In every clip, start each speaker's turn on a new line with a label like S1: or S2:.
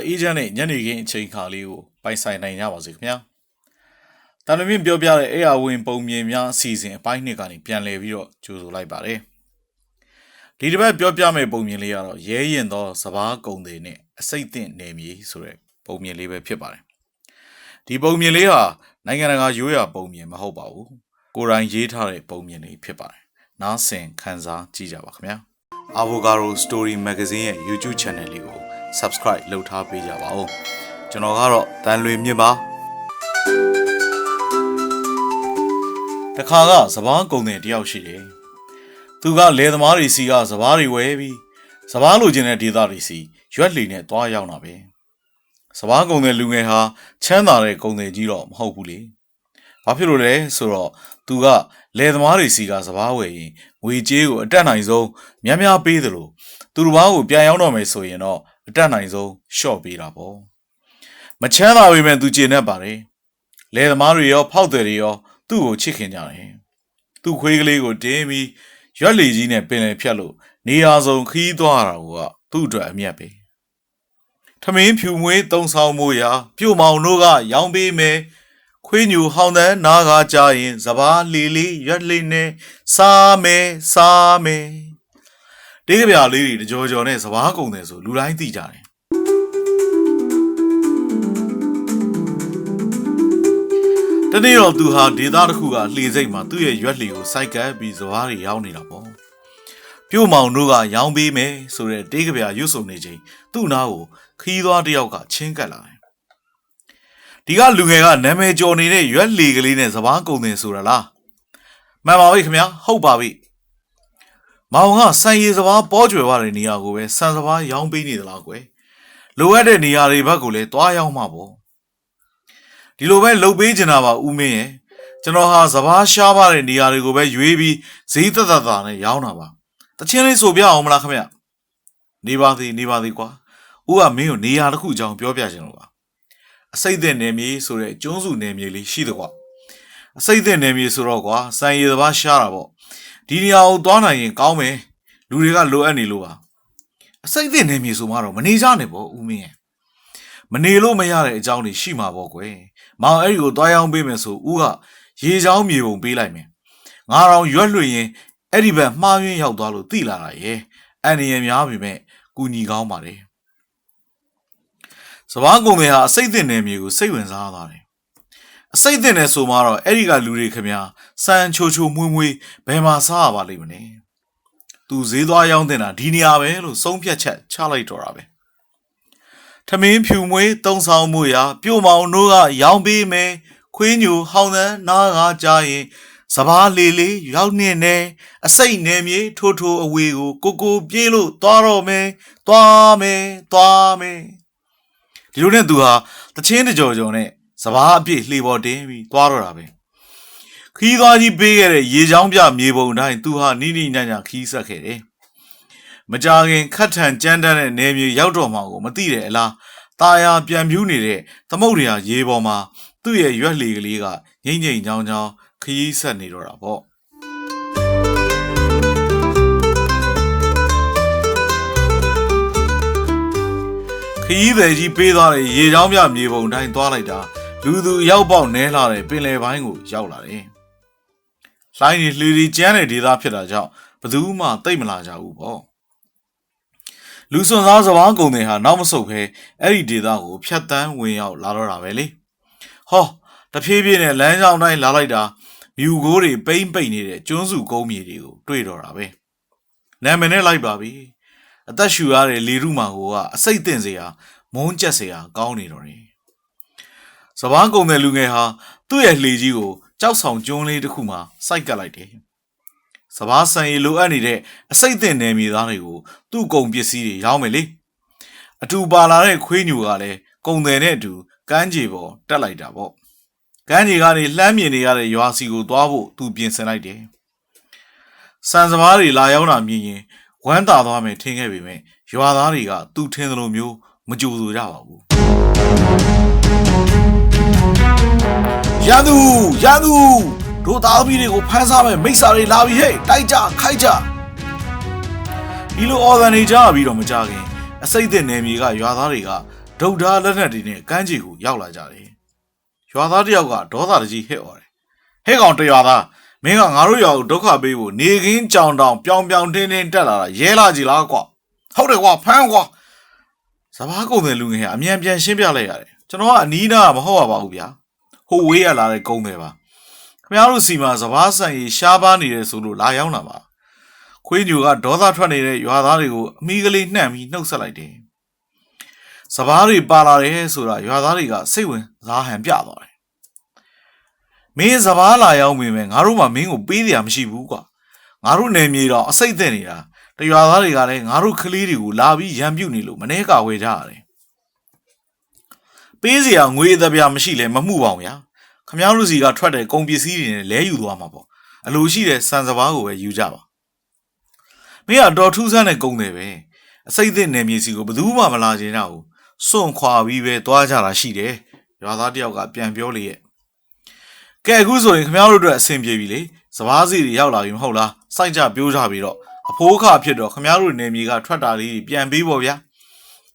S1: တာယာအေဂျင့်နဲ့ညနေခင်းအချိန်ခါလေးကိုပိုင်ဆိုင်နိုင်ကြပါစေခင်ဗျာတန်လွင်မြင့်ပြောပြတဲ့အေယာဝင်ပုံမြင်များအစီအစဉ်အပိုင်းနှစ်ကနေပြန်လည်ပြီးတော့ကြိုဆိုလိုက်ပါတယ်ဒီတစ်ပတ်ပြောပြမယ့်ပုံမြင်လေးကတော့ရဲရင်သောစပားကုံတွေနဲ့အစိတ်သင့်နေမည်ဆိုတဲ့ပုံမြင်လေးပဲဖြစ်ပါတယ်ဒီပုံမြင်လေးဟာနိုင်ငံတကာရိုးရာပုံမြင်မဟုတ်ပါဘူးကိုရိုင်းရေးထားတဲ့ပုံမြင်လေးဖြစ်ပါတယ်နားဆင်ခန်းစားကြည့်ကြပါခင်ဗျာ Avocado Story Magazine ရဲ့ YouTube Channel လေးကို Subscribe လုပ်ထားပေးကြပါဦးကျွန်တော်ကတော့တန်လွင်မြင့်ပါတခါကစပားကုံတဲ့တယောက်ရှိတယ်သူကလယ်သမားတွေစီကစပားတွေဝယ်ပြီးစပားလိုချင်တဲ့ဒေသတွေစီရွက်လီနဲ့တွားရောက်တာပဲစပားကုံတဲ့လူငယ်ဟာချမ်းသာတဲ့ကုံတဲ့ကြီးတော့မဟုတ်ဘူးလေဘာဖြစ်လို့လဲဆိုတော့သူကလယ်သမားတွေစီကစပားဝယ်ရင်ငွေကြေးကိုအတက်နိုင်ဆုံးများများပေးသလိုသူတစ်ပါးကိုပြန်ရောက်တော့မယ်ဆိုရင်တော့ အတက်နိုင်ဆုံးရှော့ပေးတာပေါ့မချမ်းသာပေမဲ့သူကျေနပ်ပါတယ်လယ်သမားတွေရော ဖောက်တယ်တွေရော သူ့ကိုချစ်ခင်ကြတယ်သူ့ခွေးကလေးကိုတင်းပြီးရွက်လီကြီးနဲ့ပင်လယ်ဖြတ်လို့နေရာဆုံးခီးသွားတာကသူ့အတွက်အမျက်ပဲထမင်းဖြူမွေးတုံဆောင်မှုရာ ပြုတ်မောင်တို့ကရောင်းပေးမယ်ခွေးညူဟောင်းတဲ့နားကားကြရင်စပားလီလီရွက်လီနဲ့စားမယ်စားမယ် တေးကြပြလေးတွေတကြောကြောနဲ့စပားကုန်တယ်ဆိုလူတိုင်းသိကြတယ်တနေ့တော့သူဟာဒေသတစ်ခုကလှေစိတ်မှာသူ့ရဲ့ရွက်လှေကိုစိုက်ကပ်ပြီးစပားတွေရောင်းနေတာပေါ့ပြုတ်မောင်တို့ကရောင်းပေးမယ်ဆိုတဲ့တေးကြပြရွတ်ဆုံနေချိန်သူ့နားကိုခီးသွားတစ်ယောက်ကချင်းကပ်လာတယ်ဒီကလူငယ်ကနာမည်ကျော်နေတဲ့ရွက်လှေကလေးနဲ့စပားကုန်တယ်ဆိုတာလားမှန်ပါပြီခင်ဗျာဟုတ်ပါပြီ မောင်ကစံရည်စပားပေါ်ကျွယ်သွားတဲ့နေရာကိုပဲစံစပားရောင်းပေးနေသလားကွယ်လိုအပ်တဲ့နေရာတွေဘက်ကိုလည်းတွားရောက်မှာပေါ့ဒီလိုပဲလှုပ်ပေးချင်တာပါဦးမင်းရဲ့ကျွန်တော်ဟာစပားရှားပါတဲ့နေရာတွေကိုပဲရွေးပြီးဈေးသက်သက်သာနဲ့ရောင်းတာပါတချင်းလေးဆိုပြအောင်မလားခင်ဗျနေပါသေးနေပါသေးကွာဦးကမင်းကိုနေရာတစ်ခုအကြောင်းပြောပြချင်လို့ပါအစိတ်တဲ့နယ်မြေဆိုတဲ့ကျွန်းစုနယ်မြေလေးရှိတယ်ကွာအစိတ်တဲ့နယ်မြေဆိုတော့ကွာစံရည်စပားရှားတာပေါ့ ဒီနေရာကိုသွားနိုင်ရင်ကောင်းမယ်လူတွေကလိုအပ်နေလို့ပါအစိတ်တဲ့နယ်မြေဆိုမှတော့မနေကြနဲ့ပေါ့ဦးမင်းရဲ့မနေလို့မရတဲ့အကြောင်းတွေရှိမှာပေါ့ကွယ်မောင်အဲ့ဒီကိုသွားရောက်ပေးမယ်ဆိုဦးကရေချောင်းမြေပုံပေးလိုက်မယ်ငါတော်ရွက်လွှင့်ရင်အဲ့ဒီဘက်မှားယွင်းရောက်သွားလို့တိလာတာရဲ့အန်ရများပြီမဲ့ကူညီကောင်းပါတယ်စပားကုံတွေဟာအစိတ်တဲ့နယ်မြေကိုစိတ်ဝင်စားသွားတယ် အစိတ်တင်နေဆိုမှတော့အဲ့ဒီကလူတွေခင်ဗျာစံချိုချိုမွေးမွေးဘယ်မှာစားရပါလိမ့်မလဲသူဈေးသွားရောင်းတင်တာဒီနေရာပဲလို့ဆုံးဖြတ်ချက်ချလိုက်တော့တာပဲထမင်းဖြူမွေးတုံးဆောင်မှုရာပြုတ်မောင်တို့ကရောင်းပေးမယ်ခွေးညူဟောင်းသန်းနားကကြားရင်စပားလေးလေးရောက်နေနေအစိတ်နေမြေထိုးထိုးအဝေးကိုကိုကိုပြေးလို့သွားတော့မယ်သွားမယ်သွားမယ်ဒီလိုနဲ့သူဟာတချင်းတကြော်ကြော်နဲ့ စပားအပြည့်လှေပေါ်တင်ပြီးသွားတော့တာပဲခီးသွားကြီးပေးခဲ့တဲ့ရေချောင်းပြမြေပုံတိုင်းသူဟာနိနိညံ့ညံ့ခီးဆက်ခဲ့တယ်မကြခင်ခတ်ထန်ကြမ်းတမ်းတဲ့နေမြေရောက်တော့မှကိုမသိတဲ့အလားตาယာပြန်ပြူးနေတဲ့သမုတ်ရာရေပေါ်မှာသူ့ရဲ့ရွက်လေကလေးကငိမ့်ငိမ့်ချောင်းချောင်းခီးဆက်နေတော့တာပေါ့ခီးသည်ကြီးပေးသွားတဲ့ရေချောင်းပြမြေပုံတိုင်းသွားလိုက်တာ လူသူရောက်ပေါက်နဲလာတဲ့ပင်လယ်ပိုင်းကိုရောက်လာတယ်။လှိုင်းတွေလှီရီကျန်းတဲ့ဒေသဖြစ်တာကြောင့်ဘယ်သူမှတိတ်မလာကြဘူးပေါ့။လူစွန်စားစပားကုံတွေဟာနောက်မဆုတ်ပဲအဲ့ဒီဒေသကိုဖြတ်တန်းဝင်ရောက်လာတော့တာပဲလေ။ဟောတဖြည်းဖြည်းနဲ့လမ်းကြောင်းတိုင်းလာလိုက်တာမြူကိုးတွေပိမ့်ပိတ်နေတဲ့ကျွန်းစုကုန်းမြေတွေကိုတွေ့တော့တာပဲ။နာမည်နဲ့လိုက်ပါပြီ။အသက်ရှူရတဲ့လေရုမာကိုကအစိတ်တင်စရာမုန်းကျက်စရာကောင်းနေတော့တယ် စပားကုံတဲ့လူငယ်ဟာသူ့ရဲ့လှေကြီးကိုကြောက်ဆောင်ကျွန်းလေးတစ်ခုမှာစိုက်ကပ်လိုက်တယ်။စပားဆန်ရီလိုအပ်နေတဲ့အစိတ်အသင့်နယ်မြေသားတွေကိုသူ့ကုံပစ္စည်းတွေရောင်းမယ်လေ။အတူပါလာတဲ့ခွေးညူကလည်းကုံတယ်နဲ့အတူကမ်းခြေပေါ်တက်လိုက်တာပေါ့။ကမ်းခြေကနေလှမ်းမြင်နေရတဲ့ရွာစီကိုသွားဖို့သူပြင်ဆင်လိုက်တယ်။စံစပားတွေလာရောက်တာမြင်ရင်ဝမ်းသာသွားမယ်ထင်ခဲ့ပေမဲ့ရွာသားတွေကသူ့ထင်သလိုမျိုးမကြိုဆိုကြပါဘူး ရန်သူရန်သူတို့သားသမီးတွေကိုဖမ်းစားမဲ့မိစ္ဆာတွေလာပြီဟဲ့တိုက်ကြခိုက်ကြဒီလိုအော်ဂန်နေကြပြီးတော့မကြခင်အစိတ်တဲ့နယ်မြေကရွာသားတွေကဒုတ်သားလက်နက်တွေနဲ့ကမ်းခြေကိုရောက်လာကြတယ်။ရွာသားတစ်ယောက်ကဒေါသတကြီးဟဲ့អော်တယ်။ဟဲ့ကောင်တရွာသားမင်းကငါတို့ရွာကိုဒုက္ခပေးဖို့နေခင်းကြောင်တောင်ပြောင်ပြောင်တင်းတင်းတက်လာတာရဲလာကြည်လားကွာ။ဟုတ်တယ်ကွာဖမ်းကွာ။စဘာကုန်တဲ့လူငယ်ကအမြန်ပြန်ရှင်းပြလိုက်ရတယ်။ကျွန်တော်ကအနီးနားကမဟုတ်ပါဘူးဗျာ။ ဟိုဝေးရလာတဲ့ကုန်းတယ်ပါ။ခင်ဗျားတို့စီမှာစဘာဆန်ရီရှားပါနေတယ်ဆိုလို့လာရောက်လာပါ။ခွေးညူကဒေါသထွက်နေတဲ့ရွာသားတွေကိုအမိကလေးနှံ့ပြီးနှုတ်ဆက်လိုက်တယ်။စဘာတွေပါလာတယ်ဆိုတာရွာသားတွေကစိတ်ဝင်စားဟန်ပြသွားတယ်။မင်းစဘာလာရောက်ပြီမဲ့ငါတို့မှမင်းကိုပေးတရားမရှိဘူးကွာ။ငါတို့နယ်မြေတော့အစိတ်သက်နေတာ။တရွာသားတွေကလည်းငါတို့ကလေးတွေကိုလာပြီးရံပြုတ်နေလို့မနှဲကာဝေကြရတယ်။ ပေးစရာငွေအသက်ပြားမရှိလဲမမှုပါဘူးဗျာခမားလူစီကထွက်တဲ့ကုန်ပစ္စည်းတွေနဲ့လဲယူသွားမှာပေါ့အလိုရှိတဲ့စံစဘာကိုပဲယူကြပါမင်းကတော့ထူးဆန်းတဲ့ကုန်တွေပဲအစိတ်အသင့်နယ်မြေစီကိုဘယ်သူမှမလာချင်တော့ဘူးစွန့်ခွာပြီးပဲသွားကြတာရှိတယ်ရွာသားတယောက်ကပြန်ပြောလေရဲ့ကဲအခုဆိုရင်ခမားတို့အတွက်အဆင်ပြေပြီလေစပားစီတွေရောက်လာပြီမဟုတ်လားစိုက်ကြပြိုးကြပြီတော့အဖိုးခါဖြစ်တော့ခမားတို့နေမြေကထွက်တာလေးပြန်ပေးပေါ့ဗျာ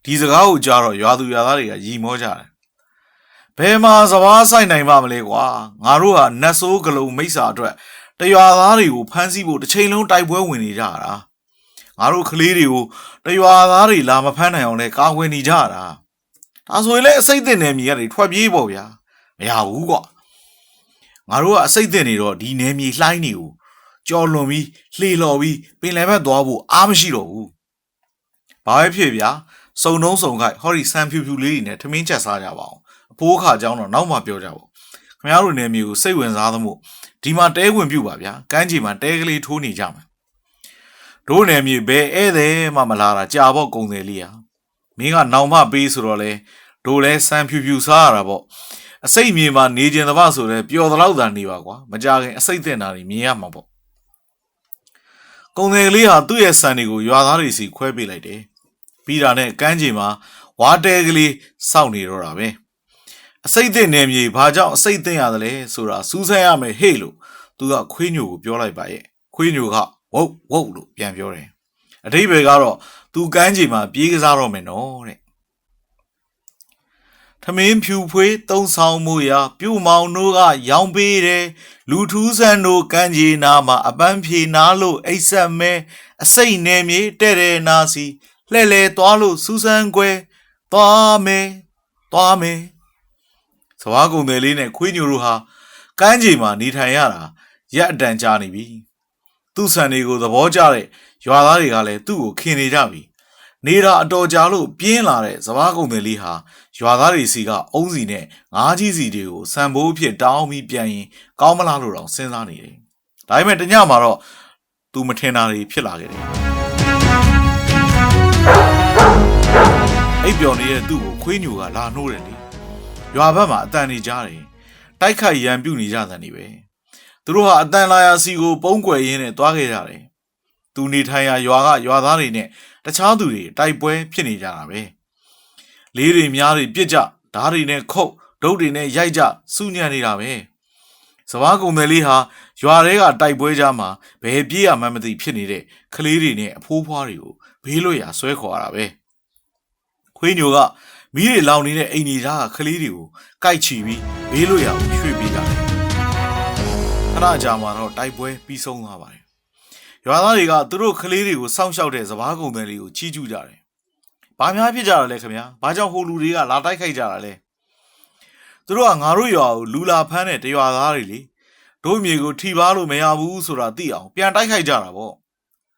S1: ဒီစကားကိုကြားတော့ရွာသူရွာသားတွေကရီမောကြတယ် ဘယ်မှာစဘာဆိုင်နိုင်ပါမလဲကွာ။ငါတို့ကနတ်ဆိုးဂလုံးမိစ္ဆာအတွက်တရွာသားတွေကိုဖမ်းဆီးဖို့တစ်ချိန်လုံးတိုက်ပွဲဝင်နေကြတာ။ငါတို့ကလေးတွေကိုတရွာသားတွေလာမဖမ်းနိုင်အောင်လဲကာကွယ်နေကြတာ။ဒါဆိုရင်လည်းအစိတ်အသင့်နယ်မြေကနေထွက်ပြေးပေါ့ဗျာ။မရဘူးကွာ။ငါတို့ကအစိတ်အသင့်နေတော့ဒီနယ်မြေလှိုင်းနေကိုကြော်လွန်ပြီးလှေလော်ပြီးပင်လယ်ဘက်သွားဖို့အားမရှိတော့ဘူး။ဘာပဲဖြစ်ဗျာ။စုံနှုံးစုံခိုက်ဟောဒီဆန်ဖြူဖြူလေးတွေနဲ့ထမင်းချက်စားကြပါအောင်။ အဖိုးခါအကြောင်းတော့နောက်မှပြောကြပါဦးခင်ဗျားတို့နယ်မြေကိုစိတ်ဝင်စားသမှုဒီမှာတဲဝင်ပြုပါဗျာကမ်းခြေမှာတဲကလေးထိုးနေကြမှာတို့နယ်မြေဘယ်ဧည့်သည်မှမလာတာကြာပေါ့ကုံတယ်လေးဟာမင်းကနောင်မပေးဆိုတော့လေတို့လဲစမ်းဖြူဖြူစားရတာပေါ့အစိတ်မြေမှာနေကျင်သဘာဆိုတော့ပျော်သလောက်သာနေပါကွာမကြခင်အစိတ်တင်တာတွေမြင်ရမှာပေါ့ကုံတယ်လေးဟာသူ့ရဲ့ဆန်တွေကိုရွာသားတွေစီခွဲပေးလိုက်တယ်ပြီးတာနဲ့ကမ်းခြေမှာဝါတဲကလေးစောင့်နေတော့တာပဲ။ အစိတ်တင်နေမြေဘာကြောင့်အစိတ်တင်ရတယ်လဲဆိုတာစူးစမ်းရမယ်ဟေ့လို့သူကခွေးညိုကိုပြောလိုက်ပါရဲ့။ခွေးညိုကဝုတ်ဝုတ်လို့ပြန်ပြောတယ်။အတိဘယ်ကတော့သူကမ်းခြေမှာပြေးကစားတော့မယ်နော်တဲ့။ထမင်းဖြူဖွေးသုံးဆောင်မှုရာပြုတ်မောင်တို့ကရောင်းပေးတယ်လူထူးဆန်းတို့ကမ်းခြေနာမှာအပန်းဖြေနာလို့အိတ်ဆက်မဲအစိတ်နေမြေတဲ့တဲ့နာစီလှဲ့လေသွားလို့စူးစမ်းခွဲသွားမယ်သွားမယ် စဝါကုံတယ်လေးနဲ့ခွေးညိုတို့ဟာကမ်းခြေမှာနေထိုင်ရတာရက်အတန်ကြာနေပြီသူ့ဆန်တွေကိုသဘောကျတဲ့ရွာသားတွေကလည်းသူ့ကိုခင်နေကြပြီနေတာအတော်ကြာလို့ပြင်းလာတဲ့စပားကုံတယ်လေးဟာရွာသားတွေစီကအုံးစီနဲ့ငါးကြီးစီတွေကိုစံဘိုးအဖြစ်တောင်းပြီးပြန်ရင်ကောင်းမလားလို့တော့စဉ်းစားနေတယ်။ဒါပေမဲ့တညမှာတော့သူမထင်တာတွေဖြစ်လာခဲ့တယ်။အိပ်ပျော်နေတဲ့သူ့ကိုခွေးညိုကလာနှိုးတယ်လေ။ ရွာဘက်မှာအတန်နေကြတယ်။တိုက်ခိုက်ရန်ပြုတ်နေကြတယ်နေပဲ။သူတို့ဟာအတန်လာရာစီကိုပုံကွယ်ရင်းနဲ့တွားခဲ့ကြတယ်။သူနေထိုင်ရာရွာကရွာသားတွေနဲ့တခြားသူတွေတိုက်ပွဲဖြစ်နေကြတာပဲလေးတွေများတွေပြစ်ကြဓားတွေနဲ့ခုတ်ဒုတ်တွေနဲ့ရိုက်ကြစူးညံနေတာပဲစဘာကုံတယ်လေးဟာရွာတွေကတိုက်ပွဲကြမှာဘယ်ပြေးရမှန်းမသိဖြစ်နေတဲ့ကလေးတွေနဲ့အဖိုးဖွားတွေကိုဘေးလွတ်ရာဆွဲခေါ်ရတာပဲခွေးညိုက မီးတွေလောင်နေတဲ့အိမ်ကြီးသားကကလေးတွေကိုကြိုက်ချီပြီးဘေးလွတ်ရာကိုရွှေ့ပေးကြတယ်ခဏကြာမှတော့တိုက်ပွဲပြီးဆုံးသွားပါတယ်ရွာသားတွေကသူတို့ကလေးတွေကိုစောင့်ရှောက်တဲ့စပားကုံတယ်လေးကိုချီးကျူးကြတယ်။ဘာများဖြစ်ကြတာလဲခင်ဗျာ။ဘာကြောင့်ဟိုလူတွေကလာတိုက်ခိုက်ကြတာလဲ။သူတို့ကငါတို့ရွာကိုလူလာဖမ်းတဲ့တရွာသားတွေလေ။တို့မြေကိုထိပါလို့မရဘူးဆိုတာသိအောင်ပြန်တိုက်ခိုက်ကြတာပေါ့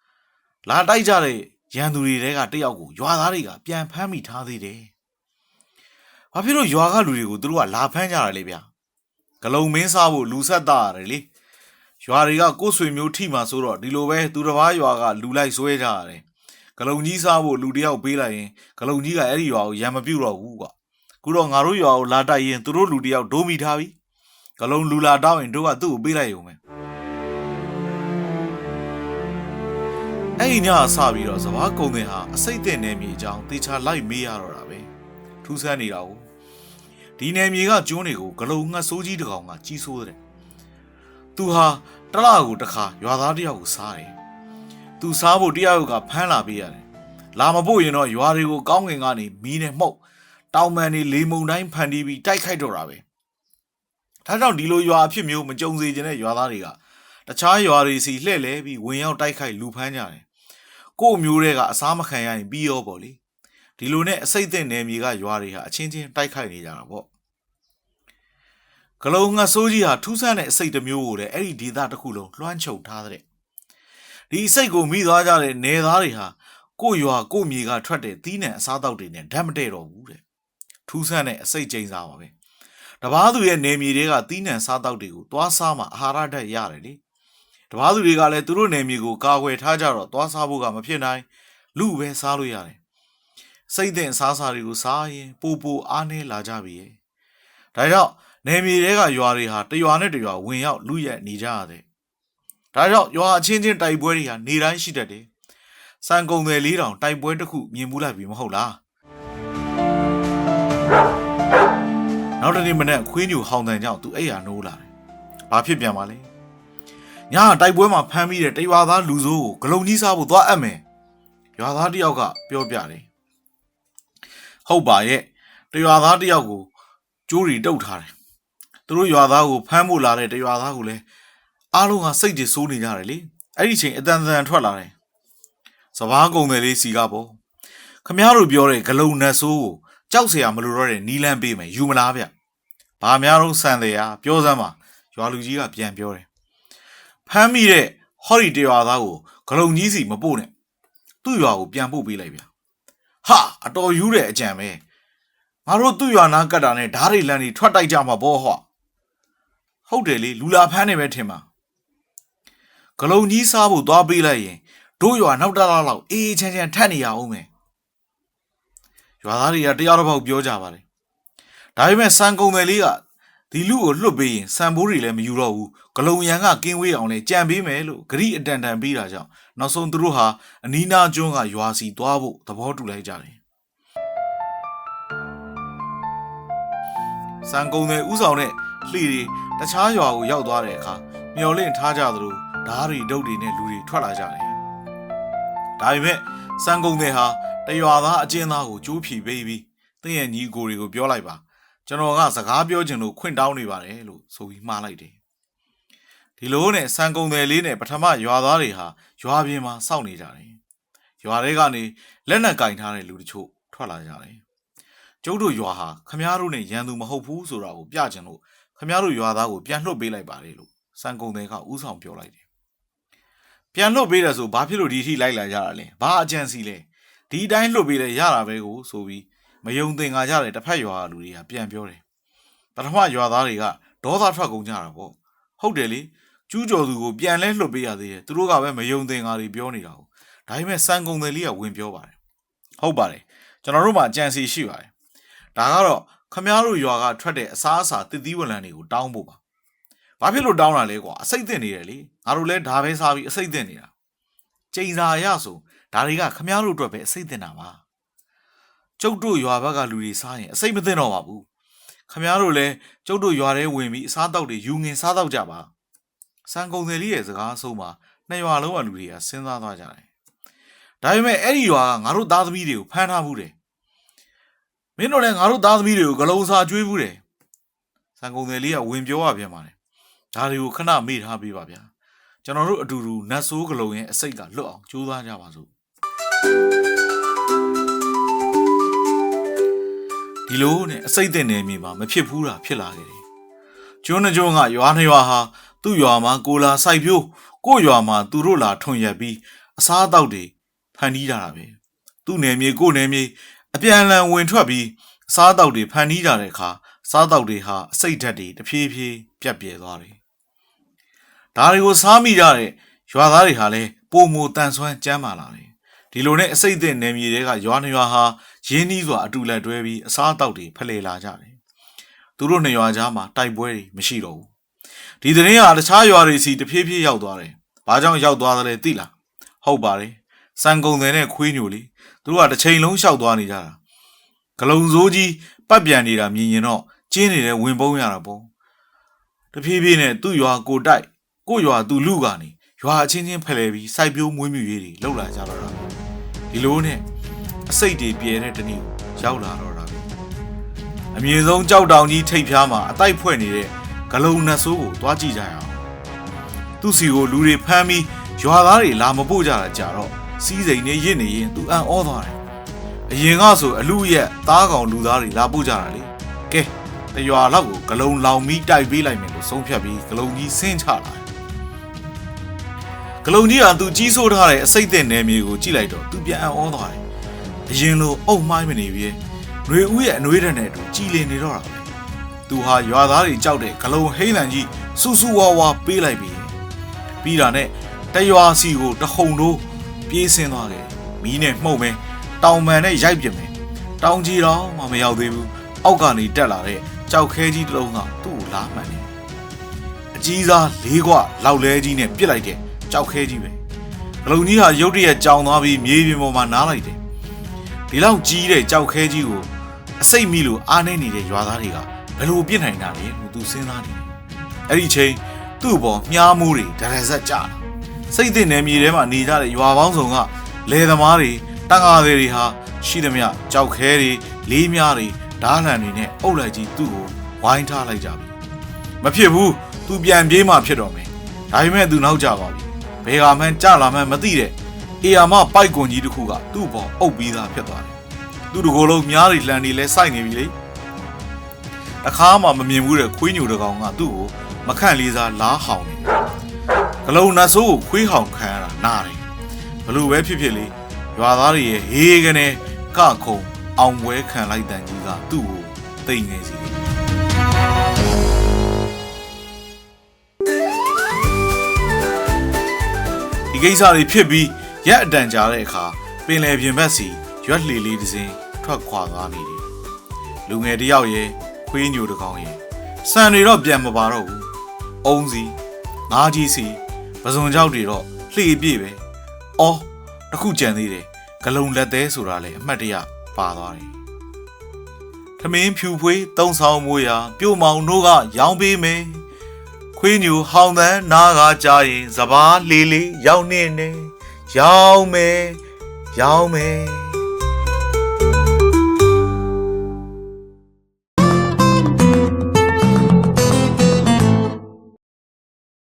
S1: ။လာတိုက်ကြတဲ့ရန်သူတွေတဲကတယောက်ကိုရွာသားတွေကပြန်ဖမ်းမိထားသေးတယ်။ ဘာဖြစ်လို့ရွာကလူတွေကိုသူတို့ကလာဖမ်းကြတာလဲဗျာ။ဂလုံမင်းစားဖို့လူဆက်သားရတယ်လေ။ရွာတွေကကိုယ်ဆွေမျိုးထိမှဆိုတော့ဒီလိုပဲသူတစ်ပါးရွာကလူလိုက်ဆွဲကြရတယ်ဂလုံကြီးစားဖို့လူတယောက်ပေးလိုက်ရင်ဂလုံကြီးကအဲ့ဒီရွာကိုရံမပြုတ်တော့ဘူးကွာခုတော့ငါတို့ရွာကိုလာတိုက်ရင်သူတို့လူတယောက်ဒိုးမိထားပြီဂလုံလူလာတောင်းရင်တို့ကသူ့ကိုပေးလိုက်ရုံပဲအဲ့ဒီညအစပြီးတော့စဘာကုံတဲ့ဟာအစိတ်တဲ့နယ်မြေအကြောင်းတေချာလိုက်မေးရတော့တာပဲထူးဆန်းနေတာကို ဒီနယ်မြေကကျွန်းတွေကိုဂလုံငှက်ဆိုးကြီးတကောင်ကကြီးဆိုးတယ်သူဟာတလကိုတခါရွာသားတယောက်ကိုစားတယ်။သူစားဖို့တယောက်ကဖမ်းလာပေးရတယ်။လာမဖို့ရင်တော့ရွာတွေကိုကောင်းကင်ကနေမီးနဲ့မှုတ်တတောင်ပန်တွေလေမုန်တိုင်းဖန်တီးပြီးတိုက်ခိုက်တော့တာပဲဒါကြောင့်ဒီလိုရွာအဖြစ်မျိုးမကြုံစေချင်တဲ့ရွာသားတွေကတခြားရွာတွေစီလှည့်လဲပြီးဝင်ရောက်တိုက်ခိုက်လူဖမ်းကြတယ်ကို့မျိုးတွေကအစားမခံရရင်ပြီးရောပေါ့လေ ဒီလိုနဲ့အစိတ်အသင့်နယ်မြေကရွာတွေဟာအချင်းချင်းတိုက်ခိုက်နေကြတာပေါ့ဂလုံးငှက်ဆိုးကြီးဟာထူးဆန်းတဲ့အစိတ်တစ်မျိုးကိုလည်းအဲ့ဒီဒေသတစ်ခုလုံးလွှမ်းခြုံထားတဲ့ဒီအစိတ်ကိုမိသွားကြတဲ့နေသားတွေဟာကို့ရွာကို့မြေကထွက်တဲ့သီးနှံအစားအသောက်တွေနဲ့ဓာတ်မတည့်တော့ဘူးတဲ့ထူးဆန်းတဲ့အစိတ်ကျိန်စားပါပဲတပားသူရဲ့နေမြေတွေကသီးနှံစားတောက်တွေကိုသွားစားမှအာဟာရဓာတ်ရတယ်လေတပားသူတွေကလည်းသူတို့နေမြေကိုကာကွယ်ထားကြတော့သွားစားဖို့ကမဖြစ်နိုင်လူပဲစားလို့ရတယ် စိတ်တဲ့အစားအစာတွေကိုစားရင်ပူပူအားနေလာကြပြီရဲ့ဒါကြောင့်နေမြေတွေကရွာတွေဟာတရွာနဲ့တရွာဝင်ရောက်လူရက်နေကြရတယ်ဒါကြောင့်ရွာအချင်းချင်းတိုက်ပွဲတွေဟာနေတိုင်းရှိတတ်တယ်စံကုံတယ်လေးတောင်တိုက်ပွဲတစ်ခုမြင်မှုလိုက်ပြီမဟုတ်လားနောက်တစ်နေ့မနေ့ခွေးညူဟောင်းတန်ကြောင့်သူအိယာနိုးလာတယ်။ဘာဖြစ်ပြန်ပါလဲ။ညာတိုက်ပွဲမှာဖမ်းမိတဲ့တရွာသားလူဆိုးကိုဂလုံကြီးစားဖို့သွားအပ်မယ်။ရွာသားတစ်ယောက်ကပြောပြတယ်။ ဟုတ်ပါရဲ့။တရွာသားတစ်ယောက်ကိုကျိုးရီတုတ်ထားတယ်။သူတို့ရွာသားကိုဖမ်းဖို့လာတဲ့တရွာသားကိုလည်းအားလုံးကစိတ်တွေစိုးနေကြတယ်လေ။အဲ့ဒီချိန်အတန်တန်ထွက်လာတယ်။စဘာကုံတယ်လေးစီကပေါ့။ခမည်းတော်ပြောတဲ့ဂလုံနတ်ဆိုးကိုကြောက်เสียမလို့တော့တဲ့နီလန်းပေးမယ်ယူမလားဗျ။ဘာများတော့ဆန်တယ်ဟာပြောစမ်းပါရွာလူကြီးကပြန်ပြောတယ်။ဖမ်းမိတဲ့ဟော်ရီတရွာသားကိုဂလုံကြီးစီမပို့နဲ့။သူ့ရွာကိုပြန်ပို့ပေးလိုက်ဗျ။ ဟာအတော်ယူတဲ့အကြံပဲ။ငါတို့သူ့ရွာနာကတ်တာနဲ့ဓားရိလန်တွေထွက်တိုက်ကြမှာပေါ့ဟော။ဟုတ်တယ်လေလူလာဖမ်းနေပဲထင်ပါ။ဂလုံကြီးစားဖို့သွားပေးလိုက်ရင်တို့ရွာနောက်တလားလောက်အေးအေးချမ်းချမ်းထက်နေရအောင်မယ်။ရွာသားတွေကတရားတော်ပေါက်ပြောကြပါတယ်။ဒါပေမဲ့စံကုံတယ်လေးက ဒီလူကိုလွတ်ပေးရင်စံဘိုးတွေလည်းမယူတော့ဘူး။ဂလုံရန်ကကင်းဝေးအောင်လည်းကြံပေးမယ်လို့ဂရိအတန်တန်ပေးတာကြောင့်နောက်ဆုံးသူတို့ဟာအနီးနားကျွန်းကရွာစီသွားဖို့သဘောတူလိုက်ကြတယ်။စံကုံတယ်ဥဆောင်တဲ့လှေတွေတခြားရွာကိုရောက်သွားတဲ့အခါမျော်လင့်ထားကြသလိုဓားရီဒုတ်တွေနဲ့လူတွေထွက်လာကြတယ်။ဒါပေမဲ့စံကုံတယ်ဟာတရွာသားအကျဉ်းသားကိုကြိုးဖြီပေးပြီးတင့်ရဲ့ညီကိုတွေကိုပြောလိုက်ပါ ကျွန်တော်ကစကားပြောချင်လို့ခွင့်တောင်းနေပါတယ်လို့ဆိုပြီးမှားလိုက်တယ်ဒီလိုနဲ့စံကုံတယ်လေးနဲ့ပထမရွာသားတွေဟာရွာပြင်မှာစောင့်နေကြတယ်ရွာတွေကနေလက်နက်ကင်ထားတဲ့လူတချို့ထွက်လာကြတယ်ကျုပ်တို့ရွာဟာခမားတို့နဲ့ရန်သူမဟုတ်ဘူးဆိုတာကိုပြချင်လို့ခမားတို့ရွာသားကိုပြန်လှုပ်ပေးလိုက်ပါတယ်လို့စံကုံတယ်ကဥဆောင်ပြောလိုက်တယ်ပြန်လှုပ်ပေးတယ်ဆိုဘာဖြစ်လို့ဒီထိလိုက်လာကြတာလဲဘာအကြံစီလဲဒီအတိုင်းလှုပ်ပေးလဲရတာပဲကိုဆိုပြီး မယုံသင်္ကာကြတဲ့တစ်ဖက်ရွာလူတွေကပြန်ပြောတယ်ပထမရွာသားတွေကဒေါသထွက်ကုန်ကြတာပေါ့ဟုတ်တယ်လေကျူးကျော်သူကိုပြန်လဲလှုပ်ပေးရသေးတယ်သူတို့ကပဲမယုံသင်္ကာတွေပြောနေတာကိုဒါပေမဲ့စံကုန်တယ်လေးကဝင်ပြောပါတယ်ဟုတ်ပါတယ်ကျွန်တော်တို့မှအကြံစီရှိပါတယ်ဒါကတော့ခမားတို့ရွာကထွက်တဲ့အစားအစာတစ်သီးဝလံတွေကိုတောင်းဖို့ပါဘာဖြစ်လို့တောင်းတာလဲကွာအစိတ်တင်နေတယ်လေငါတို့လဲဒါပဲစားပြီးအစိတ်တင်နေတာကျိန်စာရဆိုဒါတွေကခမားတို့အတွက်ပဲအစိတ်တင်တာပါ ကျုပ်တို့ရွာဘက်ကလူတွေစားရင်အစိတ်မသိတော့ပါဘူးခမည်းတော်လည်းကျုပ်တို့ရွာထဲဝင်ပြီးအစားတောက်တွေယူငင်စားတောက်ကြပါစံကုန်တယ်လေးရဲ့စကားအဆုံးမှာနှစ်ရွာလုံးကလူတွေကစဉ်းစားသွားကြတယ်ဒါပေမဲ့အဲ့ဒီရွာကငါတို့သားသမီးတွေကိုဖမ်းထားဘူးတယ်မင်းတို့လည်းငါတို့သားသမီးတွေကိုဂလုံးစာကျွေးဘူးတယ်စံကုန်တယ်လေးကဝင်ပြောရပြန်ပါတယ်ဒါတွေကိုခဏမေ့ထားပေးပါဗျာကျွန်တော်တို့အတူတူနတ်ဆိုးဂလုံးရဲ့အစိတ်ကလွတ်အောင်ကြိုးစားကြပါစို့ ဒီလိုနဲ့အစိတ်တဲ့နယ်မြေမှာမဖြစ်ဘူးတာဖြစ်လာခဲ့တယ်။ကျွန်းနှကျွန်းကရွာနှစ်ရွာဟာသူ့ရွာမှာကိုလာစိုက်ပြိုးကို့ရွာမှာသူတို့လာထွန်ရက်ပြီးအစားအသောက်တွေဖန်တီးကြတာပဲ။သူ့နယ်မြေကို့နယ်မြေအပြန်အလှန်ဝင်ထွက်ပြီးအစားအသောက်တွေဖန်တီးကြတဲ့အခါစားအသောက်တွေဟာအစိတ်ဓာတ်တွေတဖြည်းဖြည်းပြတ်ပြဲသွားတယ်။ဒါတွေကိုစားမိကြတဲ့ရွာသားတွေဟာလည်းပုံမူတန်ဆွမ်းကျမ်းမာလာတယ်။ ဒီလိုနဲ့အစိတ်တဲ့နယ်မြေတွေကရွာနှစ်ရွာဟာရင်းနှီးစွာအတူလက်တွဲပြီးအစားအသောက်တွေဖလှယ်လာကြတယ်။သူတို့နှစ်ရွာကြားမှာတိုက်ပွဲတွေမရှိတော့ဘူး။ဒီသတင်းဟာတခြားရွာတွေစီတဖြည်းဖြည်းရောက်သွားတယ်။ဘာကြောင့်ရောက်သွားသလဲသိလား။ဟုတ်ပါတယ်။စံကုံတယ်နဲ့ခွေးညိုလေသူတို့ကတစ်ချိန်လုံးရှောက်သွားနေကြတာ။ဂလုံစိုးကြီးပတ်ပြန်နေတာမြင်ရင်တော့ကျင်းနေတဲ့ဝင်ပုံးရတာပေါ့။တဖြည်းဖြည်းနဲ့သူ့ရွာကိုတိုက်ကိုရွာသူလူကနေရွာအချင်းချင်းဖလှယ်ပြီးစိုက်ပျိုးမွေးမြူရေးတွေလုပ်လာကြတော့တာ။ ဒီလိုနဲ့အစိတ်တွေပြဲတဲ့တနည်းရောက်လာတော့တာပဲအမြင့်ဆုံးကြောက်တောင်ကြီးထိပ်ဖျားမှာအတိုက်ဖွဲ့နေတဲ့ဂလုံနတ်ဆိုးကိုတွားကြည့်ကြရအောင်သူ့စီကိုလူတွေဖမ်းပြီးရွာသားတွေလာမပို့ကြတာကြတော့စီးစိမ်နဲ့ရစ်နေရင်သူအံ့ဩသွားတယ်အရင်ကဆိုအလူရက်သားကောင်လူသားတွေလာပို့ကြတာလေကဲတရွာလောက်ကိုဂလုံလောင်ပြီးတိုက်ပေးလိုက်မယ်လို့ဆုံးဖြတ်ပြီးဂလုံကြီးဆင်းချလာတယ် ဂလုံကြီးကသူကြီးစိုးထားတဲ့အစိတ်တဲ့နယ်မြေကိုကြည့်လိုက်တော့သူပြန်အံ့ဩသွားတယ်အရင်လိုအုပ်မိုင်းမနေပြီးຫນွေဦးရဲ့အနှွေးတဲ့နဲ့အတူကြည်လင်နေတော့တာပဲသူဟာရွာသားတွေကြောက်တဲ့ဂလုံဟိမ့်လန်ကြီးစူးစူးဝါဝါပေးလိုက်ပြီးပြီးတာနဲ့တရွာစီကိုတခုံတို့ပြေးဆင်းသွားတယ်မီးနဲ့မှုတ်မယ်တောင်ပန်နဲ့ရိုက်ပြမယ်တောင်ကြီးတော့မှမရောက်သေးဘူးအောက်ကနေတက်လာတဲ့ကြောက်ခဲကြီးတစ်လုံးကသူ့ကိုလာမှန်တယ်အကြီးစားလေးကွလောက်လဲကြီးနဲ့ပြစ်လိုက်တဲ့ ကြောက်ခဲကြီးပဲဂလုံကြီးဟာရုတ်တရက်ကြောင်သွားပြီးမြေပြင်ပေါ်မှာနားလိုက်တယ်ဒီလောက်ကြီးတဲ့ကြောက်ခဲကြီးကိုအစိတ်မိလို့အားနေနေတဲ့ရွာသားတွေကဘယ်လိုပြစ်နိုင်တာလဲလို့သူစဉ်းစားနေတယ်အဲ့ဒီချိန်သူ့ဘောမြားမိုးတွေဒရဆက်ကြတာစိတ်တဲ့နယ်မြေထဲမှာနေကြတဲ့ရွာပေါင်းစုံကလယ်သမားတွေတန်ဃာတွေဟာရှိသမျှကြောက်ခဲတွေလေးမြားတွေဓားလန်တွေနဲ့အုပ်လိုက်ကြီးသူ့ကိုဝိုင်းထားလိုက်ကြပြီမဖြစ်ဘူးသူပြန်ပြေးမှဖြစ်တော့မယ်ဒါပေမဲ့သူနောက်ကျပါပြီ ဘယ်ကမှန်းကြလာမှန်းမသိတဲ့အေယာမပိုက်ကွန်ကြီးတစ်ခုကသူ့ဘောအုပ်ပြီးသားဖြစ်သွားတယ်သူ့တကိုယ်လုံးမြားတွေလှန်တွေလဲစိုက်နေပြီလေတခါမှမမြင်ဘူးတဲ့ခွေးညိုတကောင်ကသူ့ကိုမခန့်လေးစားလားဟောင်နေတယ်ဂလုံနတ်ဆိုးကိုခွေးဟောင်ခံရတာနားတယ်ဘလို့ပဲဖြစ်ဖြစ်လေရွာသားတွေရဲ့ဟေးကနေကခုံအောင်ပွဲခံလိုက်တန်ကြီးကသူ့ကိုတိတ်နေစီတယ် ဒီကိစ္စတွေဖြစ်ပြီးရက်အတန်ကြာတဲ့အခါပင်လယ်ပြင်ဘက်စီရွက်လှေလေးတစ်စင်းထွက်ခွာသွားနေတယ်လူငယ်တစ်ယောက်ရဲ့ခွေးညိုတစ်ကောင်ရဲ့စံတွေတော့ပြန်မပါတော့ဘူးအုံးစီငါးကြီးစီပဇွန်ကြောက်တွေတော့လှေပြည့်ပဲအော်တစ်ခုကြံသေးတယ်ဂလုံလက်သေးဆိုတာလေအမှတ်တရပါသွားတယ်ထမင်းဖြူဖွေးတုံးဆောင်မွေးရာပြို့မောင်တို့ကရောင်းပေးမယ် ခွေးညူဟောင်းတန်းနားကကြားရင်စပားလေးလေးရောက်နေနေရောင်းမယ်ရောင်းမယ်